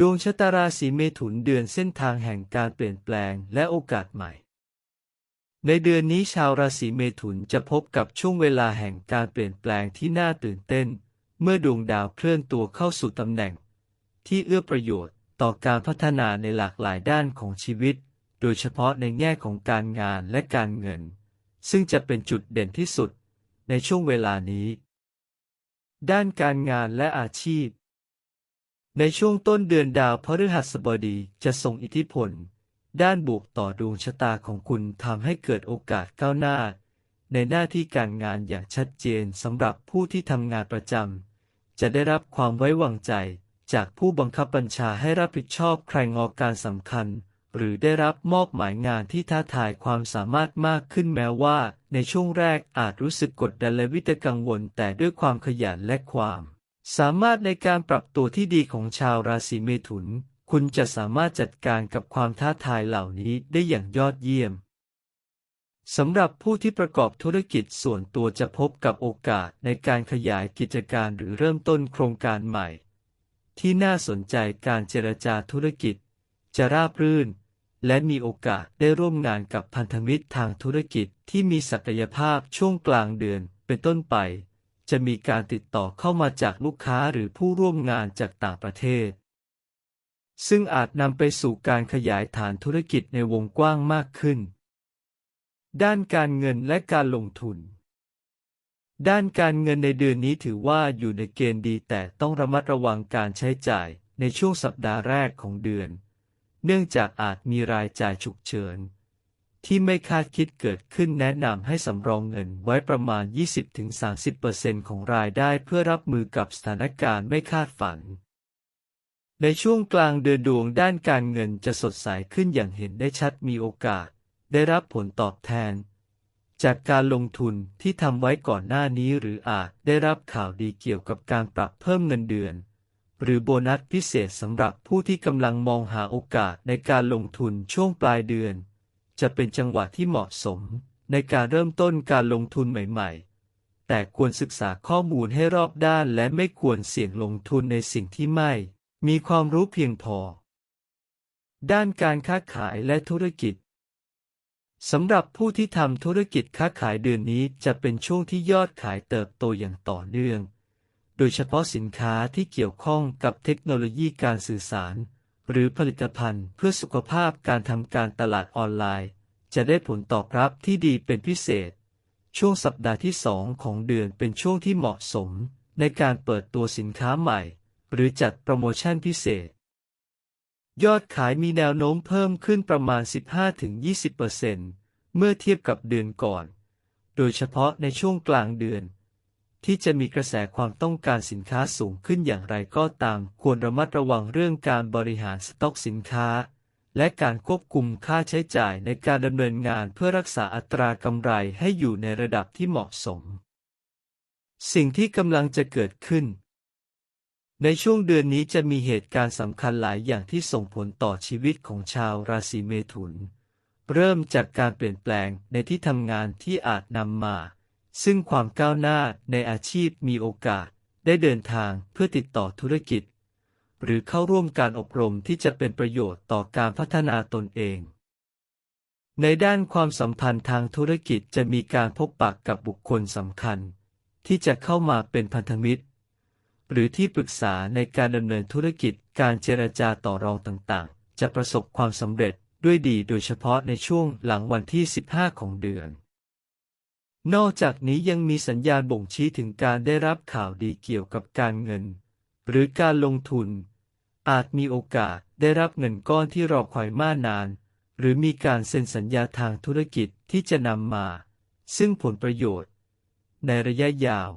ดวงชะตาราศีเมถุนเดือนเส้นทางแห่งการเปลี่ยนแปลงและโอกาสใหม่ ในเดือนนี้ชาวราศีเมถุนจะพบกับช่วงเวลาแห่งการเปลี่ยนแปลงที่น่าตื่นเต้น เมื่อดวงดาวเคลื่อนตัวเข้าสู่ตำแหน่ง ที่เอื้อประโยชน์ต่อการพัฒนาในหลากหลายด้านของชีวิต โดยเฉพาะในแง่ของการงานและการเงิน ซึ่งจะเป็นจุดเด่นที่สุดในช่วงเวลานี้ ด้านการงานและอาชีพ ในช่วงต้นเดือนดาวพฤหัสบดีจะส่งอิทธิพล ด้านบวกต่อดวงชะตาของคุณทำให้เกิดโอกาสก้าวหน้า ในหน้าที่การงานอย่างชัดเจนสำหรับผู้ที่ทำงานประจำจะได้รับความไว้วางใจ จากผู้บังคับบัญชาให้รับผิดชอบใครงอการสำคัญ หรือได้รับมอบหมายงานที่ท้าทายความสามารถมากขึ้นแม้ว่า ในช่วงแรกอาจรู้สึกกดดันและวิตกกังวลแต่ด้วยความขยันและความ สามารถในการปรับตัวที่ดีของชาวราศีเมถุน คุณจะสามารถจัดการกับความท้าทายเหล่านี้ได้อย่างยอดเยี่ยม สำหรับผู้ที่ประกอบธุรกิจส่วนตัวจะพบกับโอกาสในการขยายกิจการหรือเริ่มต้นโครงการใหม่ ที่น่าสนใจการเจรจาธุรกิจ จะราบรื่น และมีโอกาสได้ร่วมงานกับพันธมิตรทางธุรกิจที่มีศักยภาพช่วงกลางเดือนเป็นต้นไป จะมีการติดต่อเข้ามาจากลูกค้าหรือผู้ร่วมงานจากต่างประเทศ ซึ่งอาจนำไปสู่การขยายฐานธุรกิจในวงกว้างมากขึ้น ด้านการเงินและการลงทุน ด้านการเงินในเดือนนี้ถือว่าอยู่ในเกณฑ์ดีแต่ต้องระมัดระวังการใช้จ่ายในช่วงสัปดาห์แรกของเดือน เนื่องจากอาจมีรายจ่ายฉุกเฉิน ที่ไม่คาดคิดเกิดขึ้นแนะนำให้สำรองเงินไว้ประมาณ 20-30%ของรายได้เพื่อรับมือกับสถานการณ์ไม่คาดฝัน ในช่วงกลางเดือนดวงด้านการเงินจะสดใสขึ้นอย่างเห็นได้ชัดมีโอกาส ได้รับผลตอบแทน จากการลงทุนที่ทำไว้ก่อนหน้านี้หรืออาจได้รับข่าวดีเกี่ยวกับการปรับเพิ่มเงินเดือนหรือโบนัสพิเศษสำหรับผู้ที่กำลังมองหาโอกาสในการลงทุนช่วงปลายเดือน จะเป็นจังหวะที่เหมาะสม ในการเริ่มต้นการลงทุนใหม่ๆ แต่ควรศึกษาข้อมูลให้รอบด้านและไม่ควรเสี่ยงลงทุนในสิ่งที่ไม่ มีความรู้เพียงพอ ด้านการค้าขายและธุรกิจสำหรับผู้ที่ทำธุรกิจค้าขายเดือนนี้จะเป็นช่วงที่ยอดขายเติบโตอย่างต่อเนื่อง โดยเฉพาะสินค้าที่เกี่ยวข้องกับเทคโนโลยีการสื่อสาร หรือผลิตภัณฑ์เพื่อสุขภาพการทำการตลาดออนไลน์ จะได้ผลตอบรับที่ดีเป็นพิเศษ ช่วงสัปดาห์ที่สองของเดือนเป็นช่วงที่เหมาะสม ในการเปิดตัวสินค้าใหม่ หรือจัดโปรโมชั่นพิเศษ ยอดขายมีแนวโน้มเพิ่มขึ้นประมาณ 15-20%เมื่อเทียบกับเดือนก่อน โดยเฉพาะในช่วงกลางเดือน ที่จะมีกระแสความต้องการสินค้าสูงขึ้นอย่างไรก็ตาม ควรระมัดระวังเรื่องการบริหารสต็อกสินค้า และการควบคุมค่าใช้จ่ายในการดำเนินงานเพื่อรักษาอัตรากำไรให้อยู่ในระดับที่เหมาะสม สิ่งที่กำลังจะเกิดขึ้น ในช่วงเดือนนี้จะมีเหตุการณ์สำคัญหลายอย่างที่ส่งผลต่อชีวิตของชาวราศีเมถุน เริ่มจากการเปลี่ยนแปลงในที่ทำงานที่อาจนำมา ซึ่งความก้าวหน้าในอาชีพมีโอกาสได้เดินทางเพื่อติดต่อธุรกิจ หรือเข้าร่วมการอบรมที่จะเป็นประโยชน์ต่อการพัฒนาตนเอง ในด้านความสัมพันธ์ทางธุรกิจจะมีการพบปะกกับบุคคลสำคัญ ที่จะเข้ามาเป็นพันธมิตร หรือที่ปรึกษาในการดำเนินธุรกิจการเจรจาต่อรองต่างๆ จะประสบความสำเร็จด้วยดีโดยเฉพาะในช่วงหลังวันที่ 15 ของเดือน นอกจากนี้ยังมีสัญญาณบ่งชี้ถึงการได้รับข่าวดีเกี่ยวกับการเงิน หรือการลงทุน อาจมีโอกาสได้รับเงินก้อนที่รอคอยมานาน หรือมีการเซ็นสัญญาทางธุรกิจที่จะนำมา ซึ่งผลประโยชน์ ในระยะยาว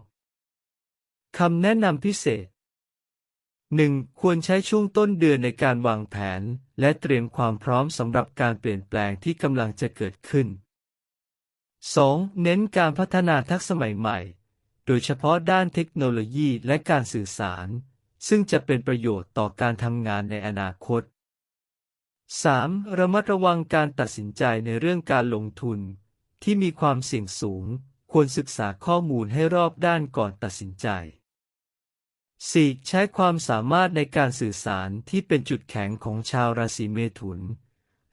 คำแนะนำพิเศษ 1. ควรใช้ช่วงต้นเดือนในการวางแผน และเตรียมความพร้อมสำหรับการเปลี่ยนแปลงที่กำลังจะเกิดขึ้น 2. เน้นการพัฒนาทักษะใหม่ ๆ โดยเฉพาะด้านเทคโนโลยีและการสื่อสาร ซึ่งจะเป็นประโยชน์ต่อการทำงานในอนาคต 3. ระมัดระวังการตัดสินใจในเรื่องการลงทุน ที่มีความเสี่ยงสูง ควรศึกษาข้อมูลให้รอบด้านก่อนตัดสินใจ 4. ใช้ความสามารถในการสื่อสารที่เป็นจุดแข็งของชาวราศีเมถุน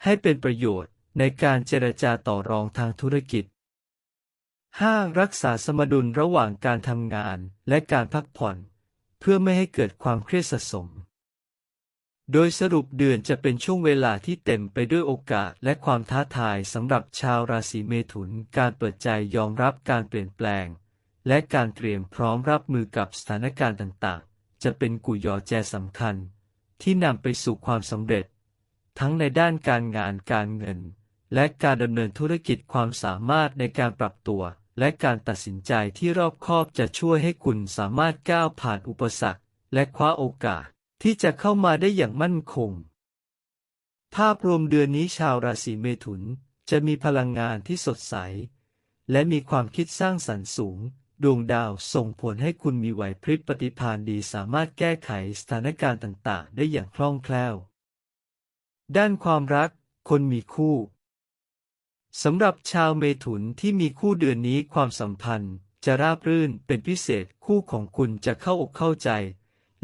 ให้เป็นประโยชน์ในการเจรจาต่อรองทางธุรกิจ 5. รักษาสมดุลระหว่างการทำงานและการพักผ่อน เพื่อไม่ให้เกิดความเครียดสะสม โดยสรุปเดือนจะเป็นช่วงเวลาที่เต็มไปด้วยโอกาสและความท้าทายสำหรับชาวราศีเมถุน การเปิดใจยอมรับการเปลี่ยนแปลง และการเตรียมพร้อมรับมือกับสถานการณ์ต่างๆ จะเป็นกุญแจสำคัญ ที่นำไปสู่ความสำเร็จ ทั้งในด้านการงานการเงิน และการดำเนินธุรกิจความสามารถในการปรับตัว และการตัดสินใจที่รอบคอบจะช่วยให้คุณสามารถก้าวผ่านอุปสรรค และคว้าโอกาส ที่จะเข้ามาได้อย่างมั่นคง ภาพรวมเดือนนี้ชาวราศีเมถุนจะมีพลังงานที่สดใส และมีความคิดสร้างสรรค์สูง ดวงดาวส่งผลให้คุณมีไหวพริบปฏิภาณดีสามารถแก้ไขสถานการณ์ต่างๆ ได้อย่างคล่องแคล่ว ด้านความรัก คนมีคู่ สำหรับชาวเมถุนที่มีคู่เดือนนี้ความสัมพันธ์ จะราบรื่นเป็นพิเศษคู่ของคุณจะเข้าอกเข้าใจ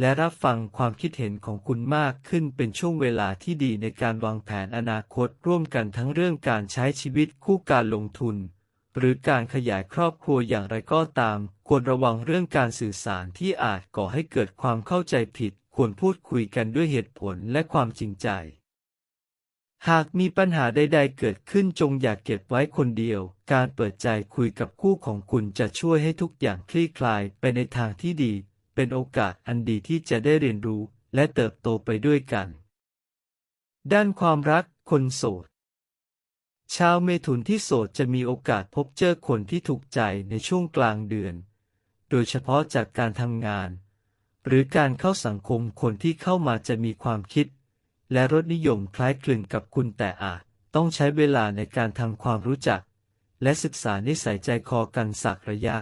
และรับฟังความคิดเห็นของคุณมากขึ้นเป็นช่วงเวลาที่ดีในการวางแผนอนาคตร่วมกันทั้งเรื่องการใช้ชีวิตคู่การลงทุน หรือการขยายครอบครัวอย่างไรก็ตาม ควรระวังเรื่องการสื่อสารที่อาจก่อให้เกิดความเข้าใจผิด ควรพูดคุยกันด้วยเหตุผลและความจริงใจ หากมีปัญหาใดๆเกิดขึ้นจงอย่าเก็บไว้คนเดียว การเปิดใจคุยกับคู่ของคุณจะช่วยให้ทุกอย่างคลี่คลายไปในทางที่ดี เป็นโอกาสอันดีที่จะได้เรียนรู้และเติบโตไปด้วยกัน ด้านความรัก คนโสด ชาวเมถุนที่โสดจะมีโอกาสพบเจอคนที่ถูกใจในช่วงกลางเดือน โดยเฉพาะจากการทำงาน หรือการเข้าสังคมคนที่เข้ามาจะมีความคิด และรสนิยมคล้ายคลึงกับคุณแต่อาจต้องใช้เวลาในการทำความรู้จัก และศึกษานิสัยใจคอกันสักระยะ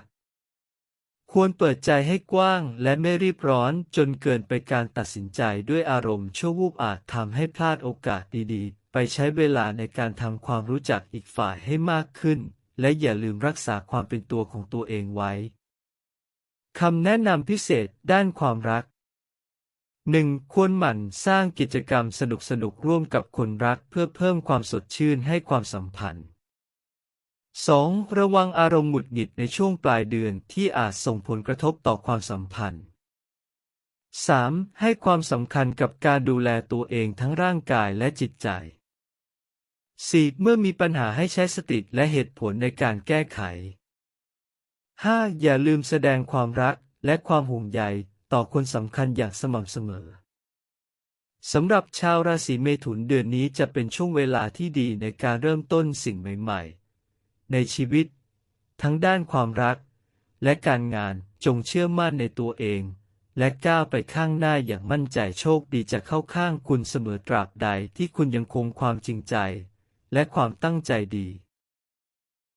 ควรเปิดใจให้กว้างและไม่รีบร้อนจนเกินไปการตัดสินใจด้วยอารมณ์ชั่ววูบอาจทำให้พลาดโอกาสดีๆ ไปใช้เวลาในการทำความรู้จักอีกฝ่ายให้มากขึ้น และอย่าลืมรักษาความเป็นตัวของตัวเองไว้คำแนะนำพิเศษด้านความรัก 1. ควรหมั่นสร้างกิจกรรมสนุกๆร่วมกับคนรักเพื่อเพิ่มความสดชื่นให้ความสัมพันธ์ 2. ระวังอารมณ์หงุดหงิดในช่วงปลายเดือนที่อาจส่งผลกระทบต่อความสัมพันธ์ 3. ให้ความสำคัญกับการดูแลตัวเองทั้งร่างกายและจิตใจ 4. เมื่อมีปัญหาให้ใช้สติและเหตุผลในการแก้ไข 5. อย่าลืมแสดงความรักและความห่วงใย ต่อคนสำคัญอย่างสม่ำเสมอสำหรับชาวราศีเมถุนเดือนนี้จะเป็นช่วงเวลาที่ดีในการเริ่มต้นสิ่งใหม่ๆ ในชีวิต ทั้งด้านความรัก และการงานจงเชื่อมั่นในตัวเอง และก้าวไปข้างหน้าอย่างมั่นใจโชคดีจะเข้าข้างคุณเสมอตราบใดที่คุณยังคงความจริงใจ และความตั้งใจดี